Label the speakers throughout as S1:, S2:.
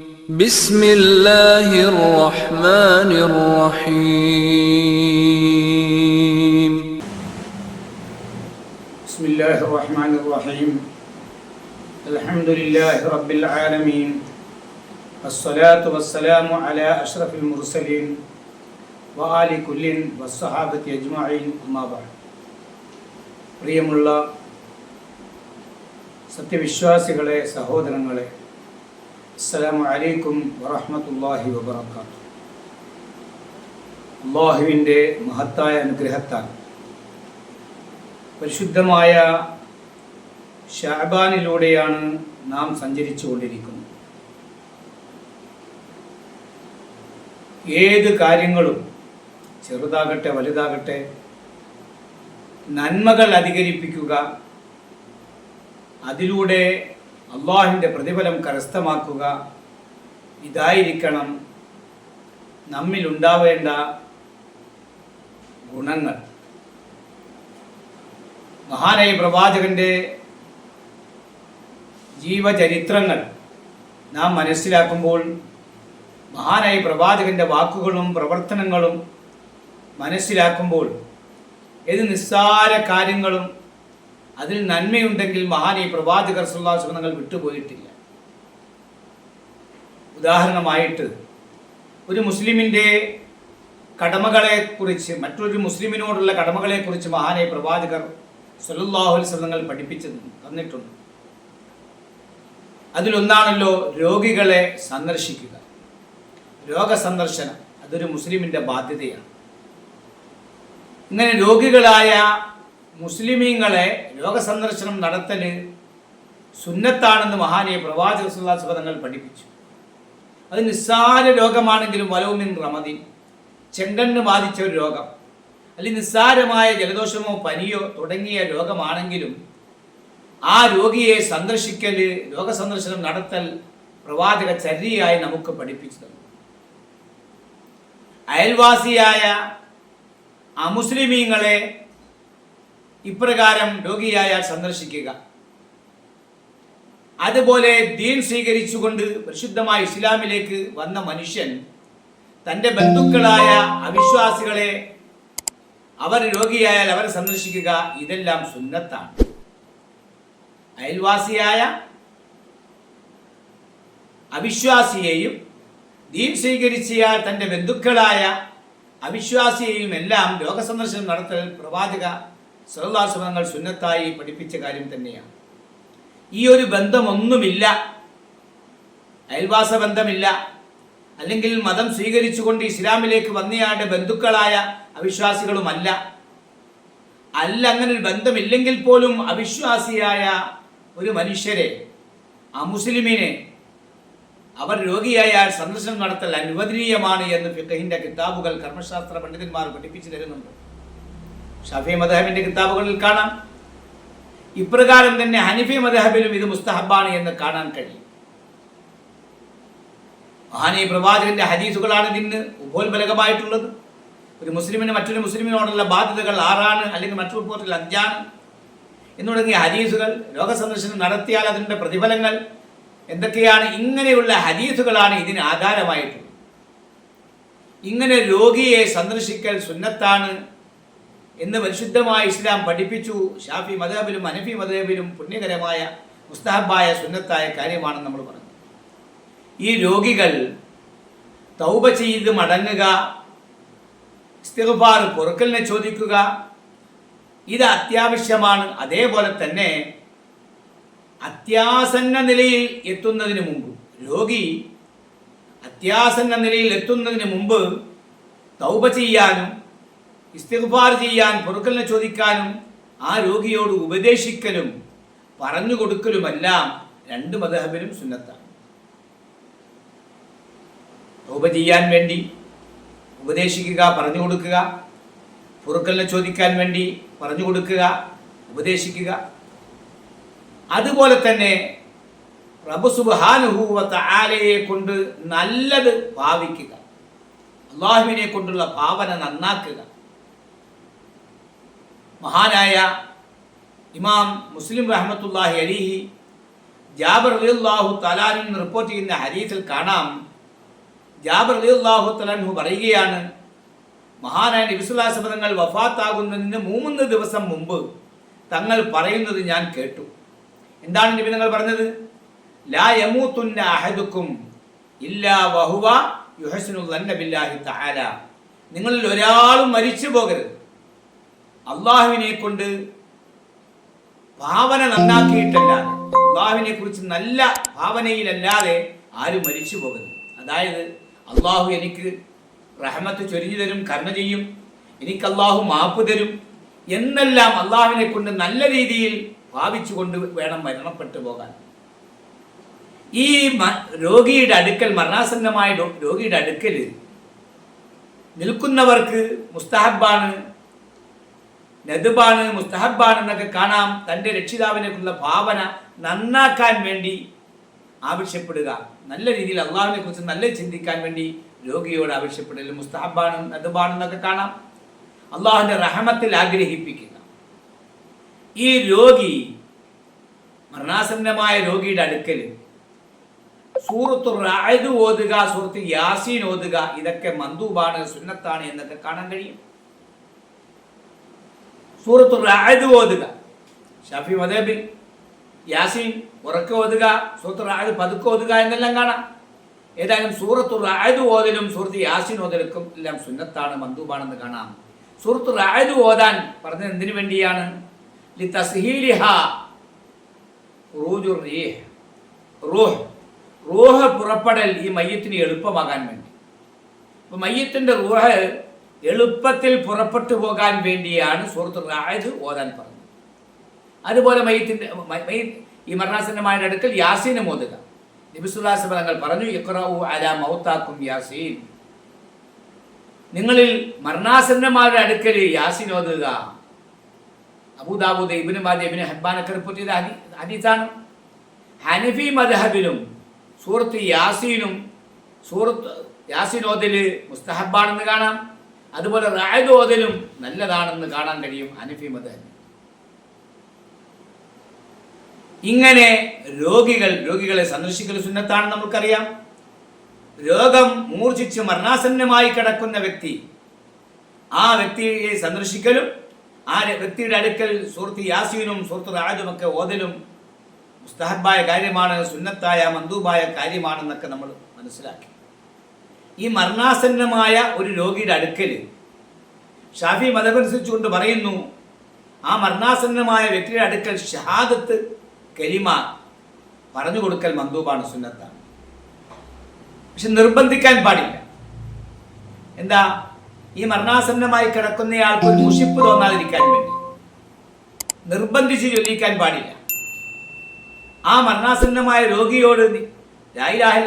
S1: بسم الله الرحمن الرحيم
S2: بسم الله الرحمن الرحيم الحمد لله رب العالمين الصلاة والسلام على أشرف المرسلين وآل كل والصحابة أجمعين أما بعد പ്രിയമുള്ള സത്യവിശ്വാസികളെ സഹോദരങ്ങളെ അസ്സലാമു അലൈക്കും വറഹ്മത്തുള്ളാഹി വബർക്കാത്തു അള്ളാഹുവിന്റെ മഹത്തായ അനുഗ്രഹത്താൽ പരിശുദ്ധമായ ഷാബാനിലൂടെയാണ് നാം സഞ്ചരിച്ചു കൊണ്ടിരിക്കുന്നത് ഏത് കാര്യങ്ങളും ചെറുതാകട്ടെ വലുതാകട്ടെ നന്മകൾ അധികരിപ്പിക്കുക അതിലൂടെ അള്ളാഹിന്റെ പ്രതിഫലം കരസ്ഥമാക്കുക. ഇതായിരിക്കണം നമ്മിലുണ്ടാവേണ്ട ഗുണങ്ങൾ. മഹാനായ പ്രവാചകന്റെ ജീവചരിത്രങ്ങൾ നാം മനസ്സിലാക്കുമ്പോൾ മഹാനായ പ്രവാചകന്റെ വാക്കുകളും പ്രവർത്തനങ്ങളും മനസ്സിലാക്കുമ്പോൾ ഏത് നിസ്സാര കാര്യങ്ങളും അതിൽ നന്മയുണ്ടെങ്കിൽ മഹാനായ പ്രവാചകർ സുല്ലാസുബന്ധങ്ങൾ വിട്ടുപോയിട്ടില്ല. ഉദാഹരണമായിട്ട് ഒരു മുസ്ലിമിന്റെ കടമകളെ കുറിച്ച് മറ്റൊരു മുസ്ലിമിനോടുള്ള കടമകളെ കുറിച്ച് മഹാനെ പ്രവാചകർ സല്ലാഹുൽസങ്ങൾ പഠിപ്പിച്ചു തന്നിട്ടുണ്ട്. അതിലൊന്നാണല്ലോ രോഗികളെ സന്ദർശിക്കുക. രോഗസന്ദർശനം അതൊരു മുസ്ലിമിന്റെ ബാധ്യതയാണ്. ഇങ്ങനെ രോഗികളായ മുസ്ലിമീങ്ങളെ രോഗസന്ദർശനം നടത്തൽ സുന്നത്താണെന്ന് മഹാനിയെ പ്രവാചക സുല്ലാസ്പദങ്ങൾ പഠിപ്പിച്ചു. അത് നിസ്സാര രോഗമാണെങ്കിലും വലവുമിൻ റമദിൻ ചെണ്ടന് ബാധിച്ച ഒരു രോഗം. അല്ലെങ്കിൽ നിസ്സാരമായ ജലദോഷമോ പനിയോ തുടങ്ങിയ രോഗമാണെങ്കിലും ആ രോഗിയെ സന്ദർശിക്കൽ രോഗസന്ദർശനം നടത്തൽ പ്രവാചക ചര്യയായി നമുക്ക് പഠിപ്പിച്ചു തന്നു അയൽവാസിയായ അമുസ്ലിമീങ്ങളെ ഇപ്രകാരം രോഗിയായാൽ സന്ദർശിക്കുക. അതുപോലെ ദീൻ സ്വീകരിച്ചുകൊണ്ട് പരിശുദ്ധമായ ഇസ്ലാമിലേക്ക് വന്ന മനുഷ്യൻ തന്റെ ബന്ധുക്കളായ അവിശ്വാസികളെ അവർ രോഗിയായാൽ അവരെ സന്ദർശിക്കുക ഇതെല്ലാം സുന്നത്താണ്. അയൽവാസിയായ അവിശ്വാസിയെയും ദീൻ സ്വീകരിച്ചയാൾ തന്റെ ബന്ധുക്കളായ അവിശ്വാസിയെയും എല്ലാം രോഗസന്ദർശനം നടത്തൽ പ്രവാചക സർവാസുഭങ്ങൾ സുന്നത്തായി പഠിപ്പിച്ച കാര്യം തന്നെയാണ്. ഈ ഒരു ബന്ധമൊന്നുമില്ല. അയൽവാസ ബന്ധമില്ല. അല്ലെങ്കിൽ മതം സ്വീകരിച്ചുകൊണ്ട് ഇസ്ലാമിലേക്ക് വന്നയാളുടെ ബന്ധുക്കളായ അവിശ്വാസികളുമല്ല. അല്ല അങ്ങനെ ഒരു ബന്ധമില്ലെങ്കിൽ പോലും അവിശ്വാസിയായ ഒരു മനുഷ്യരെ അമുസ്ലിമിനെ അവർ രോഗിയായ സന്ദർശനം നടത്തൽ അനുവദനീയമാണ് എന്ന് ഫിഖഹിന്റെ കിതാബുകൾ കർമ്മശാസ്ത്ര പണ്ഡിതന്മാർ പഠിപ്പിച്ചു തരുന്നുണ്ട്. ഷഫി മദഹബിന്റെ കിതാബുകളിൽ കാണാം. ഇപ്രകാരം തന്നെ ഹനിഫി മദഹബിലും ഇത് മുസ്തഹബാണ് എന്ന് കാണാൻ കഴിയും. മഹാനീ പ്രവാചകന്റെ ഹദീസുകളാണ് ഇതിന് ഉപോത്ബലകമായിട്ടുള്ളത് ഒരു മുസ്ലിമിന് മറ്റൊരു മുസ്ലിമിനോടുള്ള ബാധ്യതകൾ ആറാണ് അല്ലെങ്കിൽ മറ്റു റിപ്പോർട്ടിൽ അഞ്ചാണ്. എന്ന് തുടങ്ങിയ ഹദീസുകൾ ലോകസന്ദർശനം നടത്തിയാൽ അതിന്റെ പ്രതിഫലങ്ങൾ എന്തൊക്കെയാണ്? ഇങ്ങനെയുള്ള ഹദീസുകളാണ് ഇതിന് ആധാരമായിട്ടുള്ളത്. ഇങ്ങനെ രോഗിയെ സന്ദർശിക്കൽ സുന്നത്താണ് എന്ന് പരിശുദ്ധമായ ഇസ്ലാം പഠിപ്പിച്ചു. ഷാഫി മതേബിലും അനഫി മതേബിലും പുണ്യകരമായ മുസ്താഹബായ സുന്നത്തായ കാര്യമാണെന്ന് നമ്മൾ പറഞ്ഞു. ഈ രോഗികൾ തൗബ ചെയ്ത് മടങ്ങുക ഇസ്തിഗ്ഫാർ പൊറുക്കലിനെ ചോദിക്കുക ഇത് അത്യാവശ്യമാണ്. അതേപോലെ തന്നെ അത്യാസന്ന നിലയിൽ എത്തുന്നതിന് മുമ്പ് രോഗി അത്യാസന്ന നിലയിൽ എത്തുന്നതിന് മുമ്പ് തൗബ ചെയ്യാനും ഇസ്തിഗ്ഫാർ ചെയ്യാൻ പൊറുക്കലിനെ ചോദിക്കാനും ആ രോഗിയോട് ഉപദേശിക്കലും പറഞ്ഞു കൊടുക്കലുമെല്ലാം രണ്ട് മതഹബിനും സുന്നത്താണ്. തൗബ ചെയ്യാൻ വേണ്ടി ഉപദേശിക്കുക പറഞ്ഞു കൊടുക്കുക പൊറുക്കലിനെ ചോദിക്കാൻ വേണ്ടി പറഞ്ഞു കൊടുക്കുക ഉപദേശിക്കുക. അതുപോലെ തന്നെ റബ്ബ് സുബാനുഭൂവത്ത ആലയെ കൊണ്ട് നല്ലത് ഭാവിക്കുക. അള്ളാഹുവിനെ കൊണ്ടുള്ള ഭാവന നന്നാക്കുക. മഹാനായ ഇമാം മുസ്ലിം റഹ്മത്തുല്ലാഹി അലിഹി ജാബർ അലിയുല്ലാഹു തലാനിൽ റിപ്പോർട്ട് ചെയ്യുന്ന ഹരീസിൽ കാണാം. ജാബർ അലിയുല്ലാഹു തലാൻഹു പറയുകയാണ് മഹാനായ നബിസുല്ലാസപദങ്ങൾ വഫാത്താകുന്നതിന് മൂന്ന് ദിവസം മുമ്പ് തങ്ങൾ പറയുന്നത് ഞാൻ കേട്ടു. എന്താണ് നബി നിങ്ങൾ പറഞ്ഞത്? ലാ യമൂത്തുന്ന അഹദുക്കും ഇല്ലാ വഹുവ യുഹസിനു ബില്ലാഹി തആല. നിങ്ങളിൽ ഒരാളും മരിച്ചു പോകരുത് അള്ളാഹുവിനെ കൊണ്ട് ഭാവന നന്നാക്കിയിട്ടല്ലാതെ അള്ളാഹുവിനെ കുറിച്ച് നല്ല ഭാവനയിലല്ലാതെ ആരും മരിച്ചു പോകുന്നു. അതായത് അള്ളാഹു എനിക്ക് റഹമത്ത് ചൊരിഞ്ഞു തരും കർമ്മ ചെയ്യും. എനിക്ക് അള്ളാഹു മാപ്പ് തരും എന്നെല്ലാം അള്ളാഹുവിനെ കൊണ്ട് നല്ല രീതിയിൽ ഭാവിച്ചുകൊണ്ട് വേണം മരണപ്പെട്ടു പോകാൻ. ഈ രോഗിയുടെ അടുക്കൽ മരണാസന്നമായ രോഗിയുടെ അടുക്കൽ നിൽക്കുന്നവർക്ക് മുസ്തഹബാണ് നദുബാണ് മുസ്തഹബാണ് എന്നൊക്കെ കാണാം. തന്റെ രക്ഷിതാവിനെക്കുള്ള ഭാവന നന്നാക്കാൻ വേണ്ടി ആവശ്യപ്പെടുക. നല്ല രീതിയിൽ അള്ളാഹുവിനെ കുറിച്ച് നല്ല ചിന്തിക്കാൻ വേണ്ടി രോഗിയോട് ആവശ്യപ്പെടൽ മുസ്തഹബാണ് നെതുബാണ് എന്നൊക്കെ കാണാം. അള്ളാഹുവിന്റെ റഹമത്തിൽ ആഗ്രഹിപ്പിക്കുക. ഈ രോഗി മരണാസന്നമായ രോഗിയുടെ അടുക്കൽ സൂറത്ത് റായത് ഓതുക സൂറത്ത് യാസീൻ ഓതുക ഇതൊക്കെ മന്ദൂബാണ് സുന്നത്താണ് എന്നൊക്കെ കാണാൻ കഴിയും. സൂറത്ത് റായത് ഓതുക. ഷാഫി മദേബിൽ യാസീൻ ഉറക്കെ ഓതുക സൂറത്ത് റായത് പതുക്കെ ഓതുക എന്നെല്ലാം കാണാം. ഏതായാലും സൂറത്ത് റായത് ഓതലും സൂറത്ത് യാസീൻ ഓതലക്കും എല്ലാം സുന്നത്താണ് മന്ദൂബാണെന്ന് കാണാം. സൂറത്ത് റായത് ഓതാൻ പറഞ്ഞത് എന്തിനു വേണ്ടിയാണ്? ലി തസ്ഹീലിഹ റീഹ്. റൂഹ് പുറപ്പെടൽ ഈ മയ്യത്തിന് എളുപ്പമാകാൻ വേണ്ടി. അപ്പൊ മയ്യത്തിന്റെ റൂഹ് എളുപ്പത്തിൽ പുറപ്പെട്ടു പോകാൻ വേണ്ടിയാണ് സൂറത്ത് റായത് ഓതാൻ പറഞ്ഞത്. അതുപോലെ മയ്യത്തിന്റെ ഈ മരണാസന്നമാരുടെ അടുക്കൽ യാസീനും ഓതുക നബിസുല്ലാസ് തങ്ങൾ പറഞ്ഞു ഇഖ്റഉ അലാ മൗത്താക്കും യാസീൻ. നിങ്ങളിൽ മരണാസന്നമാരുടെ അടുക്കൽ യാസീൻ ഓതുക. അബൂദാബൂദ് ഇബിന് മാജ് ഇബിന് ഹബ്ബാനൊക്കെ റിപ്പോർട്ട് ചെയ്ത ഹദീ- ഹദീസാണ്. ഹനഫി മദ്ഹബിലും സൂറത്ത് യാസീനും സൂറത്ത് യാസീൻ ഓതൽ മുസ്തഹബാണെന്ന് കാണാം. അതുപോലെ റായത് നല്ലതാണെന്ന് കാണാൻ കഴിയും ഹനഫി മത ഇങ്ങനെ രോഗികൾ രോഗികളെ സന്ദർശിക്കൽ സുന്നത്താണെന്ന് നമുക്കറിയാം രോഗം മൂർച്ഛിച്ച് മരണാസന്നമായി കിടക്കുന്ന വ്യക്തി ആ വ്യക്തിയെ സന്ദർശിക്കലും ആ വ്യക്തിയുടെ അടുക്കൽ സുഹൃത്ത് യാസീനും സുഹൃത്ത് റാജും ഒക്കെ ഓതലും മുസ്തഹബായ കാര്യമാണ് സുന്നത്തായ മന്ദൂബായ കാര്യമാണെന്നൊക്കെ നമ്മൾ മനസ്സിലാക്കി. ഈ മരണാസന്നമായ ഒരു രോഗിയുടെ അടുക്കൽ ഷാഫി മതമനുസരിച്ചുകൊണ്ട് പറയുന്നു ആ മരണാസന്നമായ വ്യക്തിയുടെ അടുക്കൽ ഷഹാദത്ത് കലിമ പറഞ്ഞു കൊടുക്കൽ മന്ദൂബാണ് സുന്നത്താണ്. പക്ഷെ നിർബന്ധിക്കാൻ പാടില്ല. എന്താ? ഈ മരണാസന്നമായി കിടക്കുന്നയാൾക്ക് ഒരു മുഷിപ്പ് തോന്നാതിരിക്കാൻ വേണ്ടി. നിർബന്ധിച്ച് ചൊല്ലിക്കാൻ പാടില്ല. ആ മരണാസന്നമായ രോഗിയോട് നീ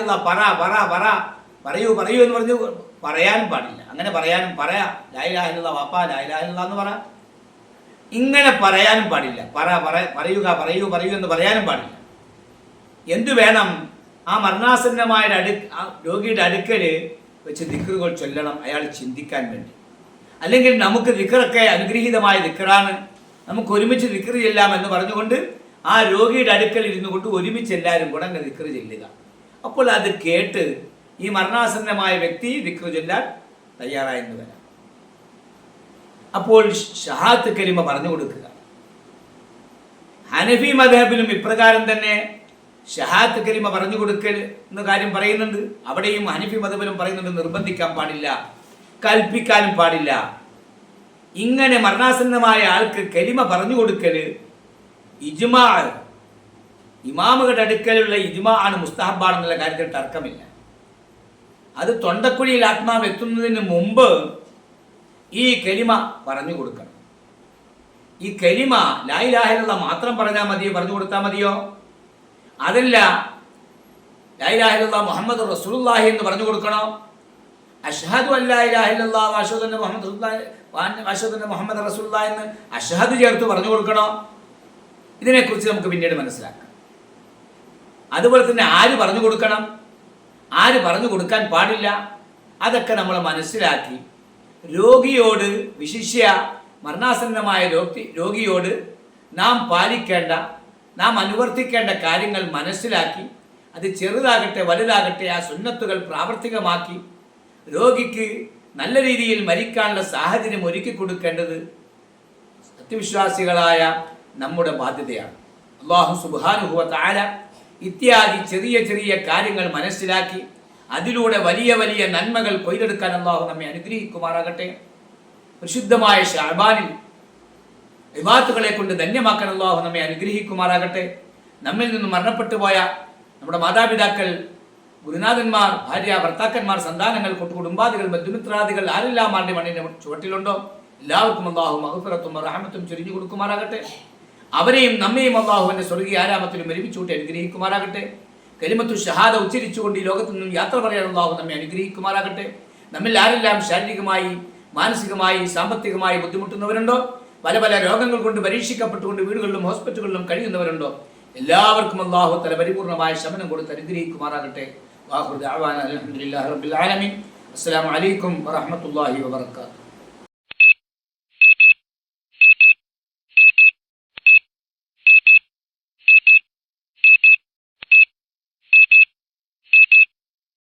S2: പറ പറ പറ. പറയൂ പറയൂ എന്ന് പറഞ്ഞു പറയാനും പാടില്ല. അങ്ങനെ പറയാനും പറയാ ലായിലാഹില്ല വാപ്പ ലായിലാഹില്ല എന്ന് പറ. ഇങ്ങനെ പറയാനും പാടില്ല. പറ പറ പറയുക പറയൂ പറയൂ എന്ന് പറയാനും പാടില്ല. എന്തു വേണം? ആ മരണാസന്നമായ അടു രോഗിയുടെ അടുക്കൽ വെച്ച് ദിക്കറുകൾ ചൊല്ലണം അയാൾ ചിന്തിക്കാൻ വേണ്ടി. അല്ലെങ്കിൽ നമുക്ക് ദിക്കറൊക്കെ അനുഗ്രഹീതമായ ദിക്കറാണ് നമുക്ക് ഒരുമിച്ച് ദിക്കറ് ചെല്ലാം എന്ന് പറഞ്ഞുകൊണ്ട് ആ രോഗിയുടെ അടുക്കൽ ഇരുന്നു കൊണ്ട് ഒരുമിച്ച് എല്ലാവരും കൂടെ അങ്ങനെ ദിക്കറ് ചെല്ലുക. അപ്പോൾ അത് കേട്ട് ഈ മരണാസന്നമായ വ്യക്തി ദിക്കറ് ചൊല്ലാൻ തയ്യാറായെന്ന് വരാം. അപ്പോൾ ഷഹാത്ത് കരിമ പറഞ്ഞു കൊടുക്കുക. ഹനഫി മദഹബിലും ഇപ്രകാരം തന്നെ ഷഹാത്ത് കരിമ പറഞ്ഞു കൊടുക്കൽ എന്ന കാര്യം പറയുന്നുണ്ട്. അവിടെയും ഹനഫി മദബിലും പറയുന്നുണ്ട് നിർബന്ധിക്കാൻ പാടില്ല കൽപ്പിക്കാനും പാടില്ല. ഇങ്ങനെ മരണാസന്നമായ ആൾക്ക് കരിമ പറഞ്ഞു കൊടുക്കൽ ഇജ്മാ ഇമാമുകളുടെ അടുക്കലുള്ള ഇജ്മാ ആണ് മുസ്താഹബാണെന്നുള്ള കാര്യത്തിൽ തർക്കമില്ല. അത് തൊണ്ടക്കുഴിയിൽ ആത്മാവ് എത്തുന്നതിന് മുമ്പ് ഈ കലിമ പറഞ്ഞു കൊടുക്കണം. ഈ കലിമ ലായിലാഹിലുള്ള മാത്രം പറഞ്ഞാൽ മതിയോ? പറഞ്ഞു കൊടുത്താൽ മതിയോ? അതല്ല ലായിലാഹിലുള്ള മുഹമ്മദ് റസൂലുല്ലാഹി എന്ന് പറഞ്ഞു കൊടുക്കണോ? അഷ്ഹദു അല്ലാഹില്ല വാഷുദ് മുഹമ്മദ് വാഷുദ് മുഹമ്മദ് റസൂലുള്ളാ എന്ന് അഷഹദ് ചേർത്ത് പറഞ്ഞു കൊടുക്കണോ? ഇതിനെക്കുറിച്ച് നമുക്ക് പിന്നീട് മനസ്സിലാക്കാം. അതുപോലെ തന്നെ ആര് പറഞ്ഞു കൊടുക്കണം? ആര് പറഞ്ഞു കൊടുക്കാൻ പാടില്ല? അതൊക്കെ നമ്മൾ മനസ്സിലാക്കി. രോഗിയോട് വിശിഷ്യ മരണാസന്നമായ രോഗി രോഗിയോട് നാം പാലിക്കേണ്ട നാം അനുവർത്തിക്കേണ്ട കാര്യങ്ങൾ മനസ്സിലാക്കി അത് ചെറുതാകട്ടെ വലുതാകട്ടെ ആ സുന്നത്തുകൾ പ്രാവർത്തികമാക്കി രോഗിക്ക് നല്ല രീതിയിൽ മരിക്കാനുള്ള സാഹചര്യം ഒരുക്കി കൊടുക്കേണ്ടത് സത്യവിശ്വാസികളായ നമ്മുടെ ബാധ്യതയാണ്. അള്ളാഹു സുബാനുഹുവ താര ഇത്യാദി ചെറിയ ചെറിയ കാര്യങ്ങൾ മനസ്സിലാക്കി അതിലൂടെ വലിയ വലിയ നന്മകൾ കൊയ്തെടുക്കാൻ അള്ളാഹു നമ്മെ അനുഗ്രഹിക്കുമാറാകട്ടെ. പ്രസിദ്ധമായ ഷാബാനിൽ വിവാത്തുകളെ കൊണ്ട് ധന്യമാക്കാൻ അള്ളാഹു നമ്മെ അനുഗ്രഹിക്കുമാറാകട്ടെ. നമ്മിൽ നിന്ന് മരണപ്പെട്ടു പോയ നമ്മുടെ മാതാപിതാക്കൾ ഗുരുനാഥന്മാർ ഭാര്യ ഭർത്താക്കന്മാർ സന്താനങ്ങൾ കുടുംബാദികൾ ബന്ധുമിത്രാദികൾ ആരെല്ലാം ആരുടെ മണ്ണിന്റെ ചുവട്ടിലുണ്ടോ? എല്ലാവർക്കും അള്ളാഹു മഹഫറത്തും റഹമത്തും ചൊരിഞ്ഞു കൊടുക്കുമാറാകട്ടെ. അവരെയും നമ്മയും അള്ളാഹുവിന്റെ സ്വർഗീയ ആരാമത്തിലും ഒരുമിച്ചുകൊണ്ട് അനുഗ്രഹിക്കുമാറാകട്ടെ. കരിമത്തു ഷഹാദ ഉച്ചരിച്ചുകൊണ്ട് ഈ ലോകത്തു നിന്നും യാത്ര പറയാൻ അള്ളാഹു നമ്മെ അനുഗ്രഹിക്കുമാറാകട്ടെ. നമ്മിൽ ആരെല്ലാം ശാരീരികമായി മാനസികമായി സാമ്പത്തികമായി ബുദ്ധിമുട്ടുന്നവരുണ്ടോ? പല പല രോഗങ്ങൾ കൊണ്ട് പരീക്ഷിക്കപ്പെട്ടുകൊണ്ട് വീടുകളിലും ഹോസ്പിറ്റലുകളിലും കഴിയുന്നവരുണ്ടോ? എല്ലാവർക്കും അള്ളാഹു തല പരിപൂർണമായ ശമനം കൊടുത്ത് അനുഗ്രഹിക്കുമാറാകട്ടെ. അസ്സാം ആലമീൻ. അസ്സലാമു അലൈക്കും വറഹ്മത്തുള്ളാഹി വബറകാതുഹു.